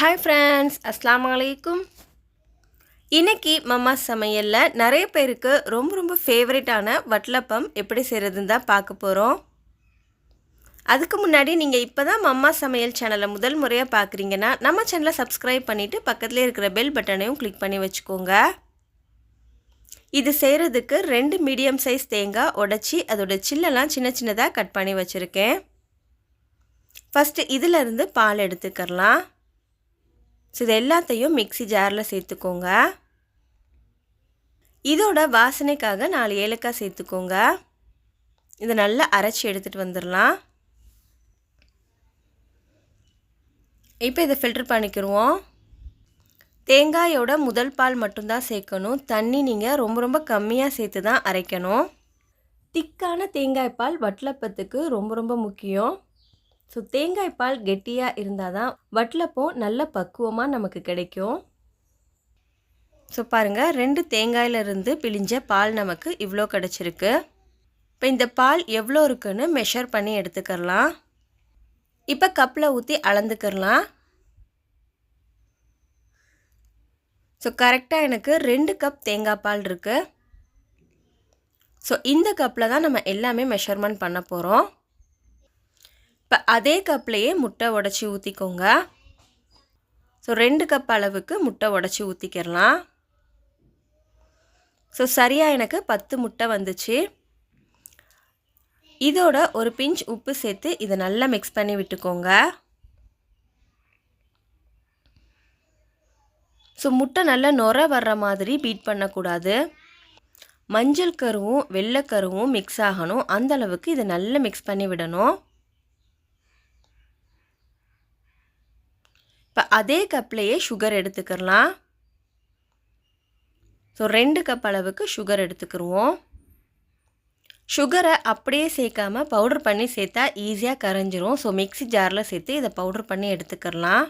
Hi friends அஸ்லாம் வலைக்கும் இன்றைக்கி மம்மா சமையலில் நிறைய பேருக்கு ரொம்ப ரொம்ப ஃபேவரட்டான வட்லப்பம் எப்படி செய்கிறதுன்னு தான் பார்க்க போகிறோம் அதுக்கு முன்னாடி நீங்கள் இப்போ தான் மம்மா சமையல் சேனலை முதல் முறையாக பார்க்குறீங்கன்னா நம்ம சேனலை சப்ஸ்கிரைப் பண்ணிவிட்டு பக்கத்துலேயே இருக்கிற பெல் பட்டனையும் கிளிக் பண்ணி வச்சுக்கோங்க. இது செய்கிறதுக்கு ரெண்டு மீடியம் சைஸ் தேங்காய் உடச்சி அதோட சில்லெல்லாம் சின்ன சின்னதாக கட் பண்ணி வச்சுருக்கேன். ஃபஸ்ட்டு இதிலிருந்து பால் எடுத்துக்கிறலாம். ஸோ இது எல்லாத்தையும் மிக்சி ஜாரில் சேர்த்துக்கோங்க. இதோட வாசனைக்காக நாலு ஏலக்காய் சேர்த்துக்கோங்க. இதை நல்லா அரைச்சி எடுத்துகிட்டு வந்துடலாம். இப்போ இதை ஃபில்டர் பண்ணிக்கிடுவோம் தேங்காயோட முதல் பால் மட்டும்தான் சேர்க்கணும். தண்ணி நீங்கள் ரொம்ப ரொம்ப கம்மியாக சேர்த்து தான் அரைக்கணும். திக்கான தேங்காய் பால் வட்டலப்பத்துக்கு ரொம்ப ரொம்ப முக்கியம். ஸோ தேங்காய் பால் கெட்டியாக இருந்தால் தான் வட்டலப்போ நல்ல பக்குவமாக நமக்கு கிடைக்கும். ஸோ பாருங்கள் ரெண்டு தேங்காயிலிருந்து பிழிஞ்ச பால் நமக்கு இவ்வளோ கிடச்சிருக்கு. இப்போ இந்த பால் எவ்வளோ இருக்குன்னு மெஷர் பண்ணி எடுத்துக்கிறலாம். இப்போ கப்பில் ஊற்றி அளந்துக்கிறலாம். ஸோ கரெக்டாக எனக்கு ரெண்டு கப் தேங்காய் பால் இருக்குது ஸோ இந்த கப்பில் தான் நம்ம எல்லாமே மெஷர்மெண்ட் பண்ண போகிறோம் இப்போ அதே கப்லேயே முட்டை உடச்சி ஊற்றிக்கோங்க ஸோ ரெண்டு கப் அளவுக்கு முட்டை உடச்சி ஊற்றிக்கிறலாம் ஸோ சரியாக எனக்கு பத்து முட்டை வந்துச்சு. இதோட ஒரு பிஞ்ச் உப்பு சேர்த்து இதை நல்லா மிக்ஸ் பண்ணி விட்டுக்கோங்க. ஸோ முட்டை நல்லா நொர வர்ற மாதிரி பீட் பண்ணக்கூடாது. மஞ்சள் கருவும் வெள்ளைக்கருவும் மிக்ஸ் ஆகணும். அந்த அளவுக்கு இதை நல்லா மிக்ஸ் பண்ணி விடணும். இப்போ அதே கப்லேயே சுகர் எடுத்துக்கிறலாம். ஸோ ரெண்டு கப் அளவுக்கு சுகர் எடுத்துக்கிருவோம். சுகரை அப்படியே சேர்க்காம பவுடர் பண்ணி சேர்த்தா ஈஸியாக கரைஞ்சிரும். ஸோ மிக்சி ஜாரில் சேர்த்து இதை பவுடர் பண்ணி எடுத்துக்கிறலாம்.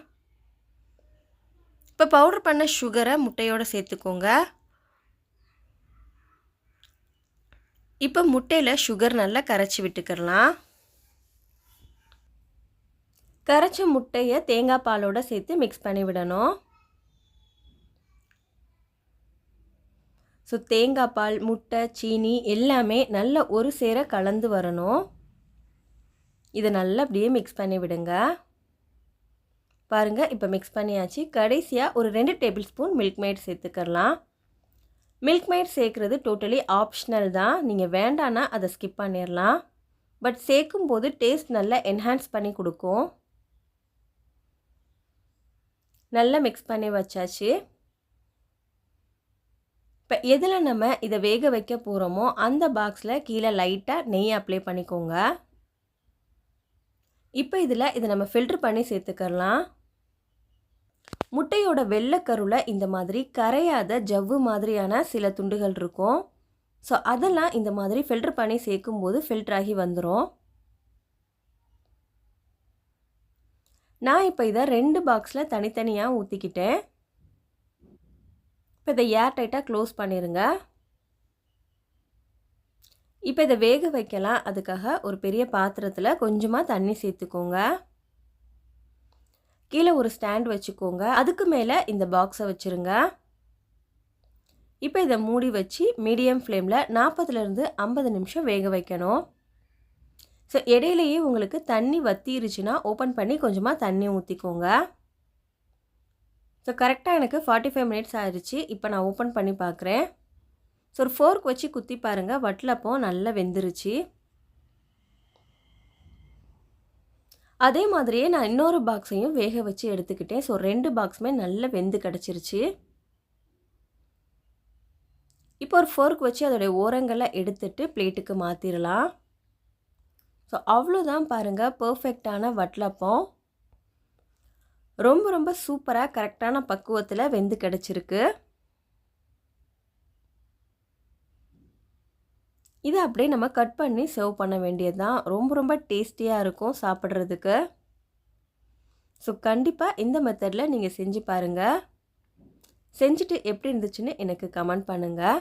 இப்போ பவுடர் பண்ண சுகரை முட்டையோடு சேர்த்துக்கோங்க. இப்போ முட்டையில் சுகர் நல்லா கரைச்சி விட்டுக்கிறலாம். கரைச்ச முட்டையை தேங்காய் பாலோடு சேர்த்து மிக்ஸ் பண்ணி விடணும். ஸோ தேங்காய் பால் முட்டை சீனி எல்லாமே நல்ல ஒரு சேர கலந்து வரணும். இதை நல்லா அப்படியே மிக்ஸ் பண்ணி விடுங்க. பாருங்கள் இப்போ மிக்ஸ் பண்ணியாச்சு. கடைசியாக ஒரு ரெண்டு டேபிள் ஸ்பூன் மில்க் மேட் சேர்த்துக்கலாம். மில்க் மேட் சேர்க்குறது டோட்டலி ஆப்ஷனல் தான். நீங்கள் வேண்டான்னா அதை ஸ்கிப் பண்ணிடலாம் பட் சேர்க்கும் போது டேஸ்ட் நல்லா என்ஹான்ஸ் பண்ணி கொடுக்கும். நல்லா மிக்ஸ் பண்ணி வச்சாச்சு. இப்போ எதில் நம்ம இதை வேக வைக்க போகிறோமோ அந்த பாக்ஸில் கீழே லைட்டாக நெய் அப்ளை பண்ணிக்கோங்க. இப்போ இதில் இதை நம்ம ஃபில்ட்ரு பண்ணி சேர்த்துக்கலாம் முட்டையோட வெள்ளைக்கருவில் இந்த மாதிரி கரையாத ஜவ்வு மாதிரியான சில துண்டுகள் இருக்கும். ஸோ அதெல்லாம் இந்த மாதிரி ஃபில்ட்ரு பண்ணி சேர்க்கும்போது ஃபில்டர் ஆகி வந்துடும் நான் இப்போ இதை ரெண்டு பாக்ஸில் தனித்தனியாக ஊற்றிக்கிட்டேன் இப்போ இதை ஏர் டைட்டாக க்ளோஸ் பண்ணிடுங்க இப்போ இதை வேக வைக்கலாம். அதுக்காக ஒரு பெரிய பாத்திரத்தில் கொஞ்சமாக தண்ணி சேர்த்துக்கோங்க. கீழே ஒரு ஸ்டாண்ட் வச்சுக்கோங்க. அதுக்கு மேலே இந்த பாக்ஸை வச்சுருங்க. இப்போ இதை மூடி வச்சு மீடியம் ஃப்ளேமில் நாற்பதுலேருந்து ஐம்பது நிமிஷம் வேக வைக்கணும். ஸோ இடையிலையே உங்களுக்கு தண்ணி வத்திருச்சுன்னா ஓப்பன் பண்ணி கொஞ்சமாக தண்ணி ஊற்றிக்கோங்க ஸோ கரெக்டாக எனக்கு ஃபார்ட்டி ஃபைவ் மினிட்ஸ் ஆயிடுச்சு இப்போ நான் ஓப்பன் பண்ணி பார்க்குறேன் ஸோ ஒரு ஃபோர்க் வச்சு குத்தி பாருங்கள் வட்டலப்போ நல்லா வெந்துருச்சு. அதே மாதிரியே நான் இன்னொரு பாக்ஸையும் வேக வச்சு எடுத்துக்கிட்டேன். ஸோ ரெண்டு பாக்ஸுமே நல்லா வெந்து கிடச்சிருச்சு. இப்போ ஒரு ஃபோர்க் வச்சு அதோடைய ஓரங்களை எடுத்துட்டு பிளேட்டுக்கு மாற்றிடலாம் ஸோ அவ்வளோதான் பாருங்கள் பர்ஃபெக்டான வட்டலப்பம். ரொம்ப ரொம்ப சூப்பராக கரெக்டான பக்குவத்தில் வெந்து கிடச்சிருக்கு. இதை அப்படியே நம்ம கட் பண்ணி சர்வ் பண்ண வேண்டியது தான் ரொம்ப ரொம்ப டேஸ்டியாக இருக்கும் சாப்பிட்றதுக்கு. ஸோ கண்டிப்பாக இந்த மெத்தடில் நீங்கள் செஞ்சு பாருங்கள் செஞ்சுட்டு எப்படி இருந்துச்சுன்னு எனக்கு கமெண்ட் பண்ணுங்கள்